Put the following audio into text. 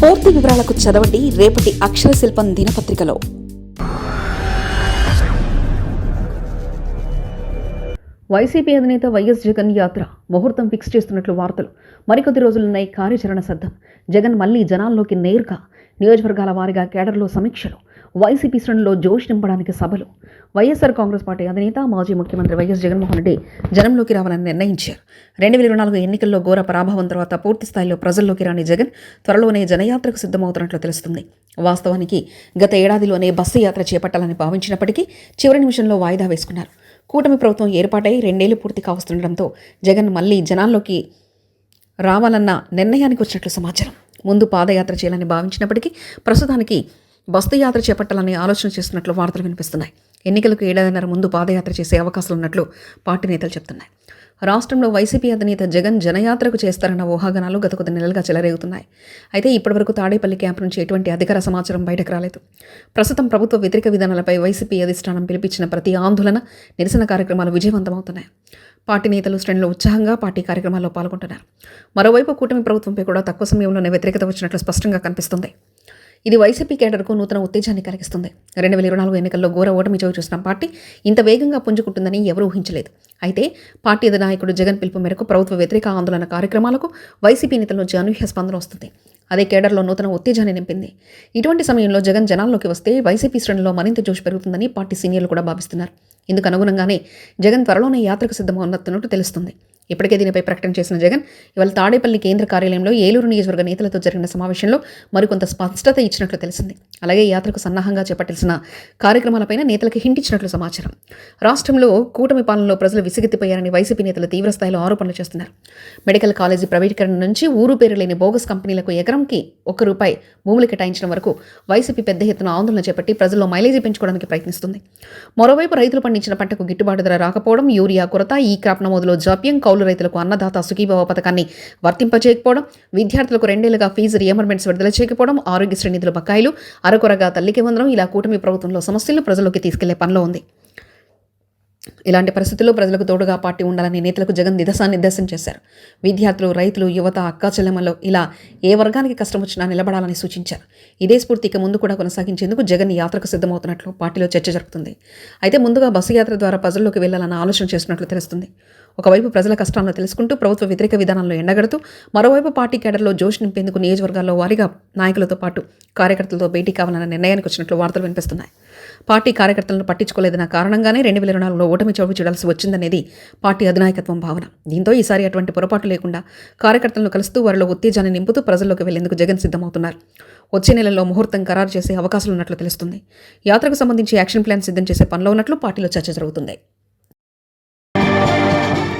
పూర్తి వివరాలకు చదవండి రేపటి అక్షర శిల్పం దినపత్రికలో. వైసీపీ అధినేత వైఎస్ జగన్ యాత్ర ముహూర్తం ఫిక్స్ చేస్తున్నట్లు వార్తలు. మరికొద్ది రోజులున్నాయి కార్యాచరణ సిద్ధం. జగన్ మళ్ళీ జనాల్లోకి నేరుగా నియోజకవర్గాల వారిగా కేడర్లో సమీక్షలు. వైసీపీ శ్రేణుల్లో జోష్ నింపడానికి సభలు. వైఎస్ఆర్ కాంగ్రెస్ పార్టీ అధినేత మాజీ ముఖ్యమంత్రి వైఎస్ జగన్మోహన్ రెడ్డి జనంలోకి రావాలని నిర్ణయించారు. రెండు వేల నాలుగు ఎన్నికల్లో ఘోర పరాభవం తర్వాత పూర్తి స్థాయిలో ప్రజల్లోకి రాని జగన్ త్వరలోనే జనయాత్రకు సిద్ధమవుతున్నట్లు తెలుస్తుంది. వాస్తవానికి గత ఏడాదిలోనే బస్సు యాత్ర చేపట్టాలని భావించినప్పటికీ చివరి నిమిషంలో వాయిదా వేసుకున్నారు. కూటమి ప్రభుత్వం ఏర్పాటై రెండేళ్ళు పూర్తి కావస్తుండటంతో జగన్ మళ్ళీ జనాల్లోకి రావాలన్న నిర్ణయానికి వచ్చినట్లు సమాచారం. ముందు పాదయాత్ర చేయాలని భావించినప్పటికీ ప్రస్తుతానికి బస్తు యాత్ర చేపట్టాలని ఆలోచన చేస్తున్నట్లు వార్తలు వినిపిస్తున్నాయి. ఎన్నికలకు ఏడాదిన్నర ముందు పాదయాత్ర చేసే అవకాశాలు ఉన్నట్లు పార్టీ నేతలు చెప్తున్నాయి. రాష్ట్రంలో వైసీపీ అధినేత జగన్ జనయాత్రకు చేస్తారన్న ఊహాగానాలు గత కొద్ది నెలలుగా చెలరేగుతున్నాయి. అయితే ఇప్పటివరకు తాడేపల్లి క్యాంపు నుంచి ఎటువంటి అధికార సమాచారం బయటకు రాలేదు. ప్రస్తుతం ప్రభుత్వ వ్యతిరేక విధానాలపై వైసీపీ అధిష్టానం పిలిపించిన ప్రతి ఆందోళన నిరసన కార్యక్రమాలు విజయవంతమవుతున్నాయి. పార్టీ నేతలు శ్రేణులు ఉత్సాహంగా పార్టీ కార్యక్రమాల్లో పాల్గొంటున్నారు. మరోవైపు కూటమి ప్రభుత్వంపై కూడా తక్కువ సమయంలోనే వ్యతిరేకత వచ్చినట్లు స్పష్టంగా కనిపిస్తుంది. ఇది వైసీపీ కేడర్కు నూతన ఉత్తేజాన్ని కలిగిస్తుంది. రెండు వేల ఇరవై నాలుగు ఎన్నికల్లో ఘోర ఓటమి చవి చూసిన పార్టీ ఇంత వేగంగా పుంజుకుంటుందని ఎవరూ ఊహించలేదు. అయితే పార్టీ అధినాయకుడు జగన్ పిలుపు మేరకు ప్రభుత్వ వ్యతిరేక ఆందోళన కార్యక్రమాలకు వైసీపీ నేతల నుంచి అనూహ్య స్పందన వస్తుంది. అదే కేడర్లో నూతన ఉత్తేజాన్ని నింపింది. ఇటువంటి సమయంలో జగన్ జనాల్లోకి వస్తే వైసీపీ శ్రేణిలో మరింత జోష్ పెరుగుతుందని పార్టీ సీనియర్లు కూడా భావిస్తున్నారు. ఇందుకు అనుగుణంగానే జగన్ త్వరలోనే యాత్రకు సిద్ధమవుతున్నట్టు తెలుస్తుంది. ఇప్పటికే దీనిపై ప్రకటన చేసిన జగన్ ఇవాళ తాడేపల్లి కేంద్ర కార్యాలయంలో ఏలూరు నియోజకవర్గ నేతలతో జరిగిన సమావేశంలో మరికొంత స్పష్టత ఇచ్చినట్లు తెలిసింది. అలాగే యాత్రకు సన్నాహంగా చేపట్టాల్సిన కార్యక్రమాలపైన నేతలకు హింటించినట్లు సమాచారం. రాష్ట్రంలో కూటమి పాలనలో ప్రజలు విసిగెత్తిపోయారని వైసీపీ నేతలు తీవ్రస్థాయిలో ఆరోపణలు చేస్తున్నారు. మెడికల్ కాలేజీ ప్రైవేటీకరణ నుంచి ఊరు పేరు లేని బోగస్ కంపెనీలకు ఎకరంకి ఒక్క రూపాయి భూములు కేటాయించడం వరకు వైసీపీ పెద్ద ఎత్తున ఆందోళన చేపట్టి ప్రజల్లో మైలేజీ పెంచుకోవడానికి ప్రయత్నిస్తుంది. మరోవైపు రైతులు పండించిన పంటకు గిట్టుబాటు ధర రాకపోవడం యూరియా కొరత ఈ క్రాప్ నమోదులో జాప్యం కౌలు రైతులకు అన్నదాత సుఖీభావ పథకాన్ని వర్తింపచేయకపోవడం విద్యార్థులకు రెండేళ్ళుగా ఫీజు రియంబర్మెంట్స్ విడుదల చేయకపోవడం ఆరోగ్యశ్రీ నిధుల బకాయిలు అరకొరగా తల్లికి వందనం. ఇలా కూటమి ప్రభుత్వంలో సమస్యలను ప్రజల్లోకి తీసుకెళ్ళే పనిలో ఉంది. ఇలాంటి పరిస్థితుల్లో ప్రజలకు తోడుగా పార్టీ ఉండాలని నేతలకు జగన్ దిశానిర్దేశం చేశారు. విద్యార్థులు రైతులు యువత అక్కా ఇలా ఏ వర్గానికి కష్టం వచ్చినా నిలబడాలని సూచించారు. ఇదే స్ఫూర్తి ఇక ముందు కూడా కొనసాగించేందుకు జగన్ యాత్రకు సిద్ధమవుతున్నట్లు పార్టీలో చర్చ జరుగుతుంది అయితే ముందుగా బస్సు యాత్ర ద్వారా ప్రజల్లోకి వెళ్ళాలన్న ఆలోచన చేస్తున్నట్లు తెలుస్తుంది. ఒకవైపు ప్రజల కష్టాలను తెలుసుకుంటూ ప్రభుత్వ వ్యతిరేక విధానాల్లో ఎండగడుతూ మరోవైపు పార్టీ కేడర్లో జోష్ నింపేందుకు నియోజకవర్గాల్లో వారిగా నాయకులతో పాటు కార్యకర్తలతో భేటీ కావాలన్న నిర్ణయానికి వచ్చినట్లు వార్తలు వినిపిస్తున్నాయి. పార్టీ కార్యకర్తలను పట్టించుకోలేదన్న కారణంగానే రెండు వేల నాలుగులో ఓటమి చోటు చూడాల్సి వచ్చిందనేది పార్టీ అధినాయకత్వం భావన. దీంతో ఈసారి అటువంటి పొరపాటు లేకుండా కార్యకర్తలను కలుస్తూ వారిలో ఉత్తేజాన్ని నింపుతూ ప్రజల్లోకి వెళ్ళేందుకు జగన్ సిద్ధమవుతున్నారు. వచ్చే నెలలో ముహూర్తం ఖరారు చేసే అవకాశాలు ఉన్నట్లు తెలుస్తుంది. యాత్రకు సంబంధించి యాక్షన్ ప్లాన్ సిద్ధం చేసే పనిలో ఉన్నట్లు పార్టీలో చర్చ జరుగుతుంది.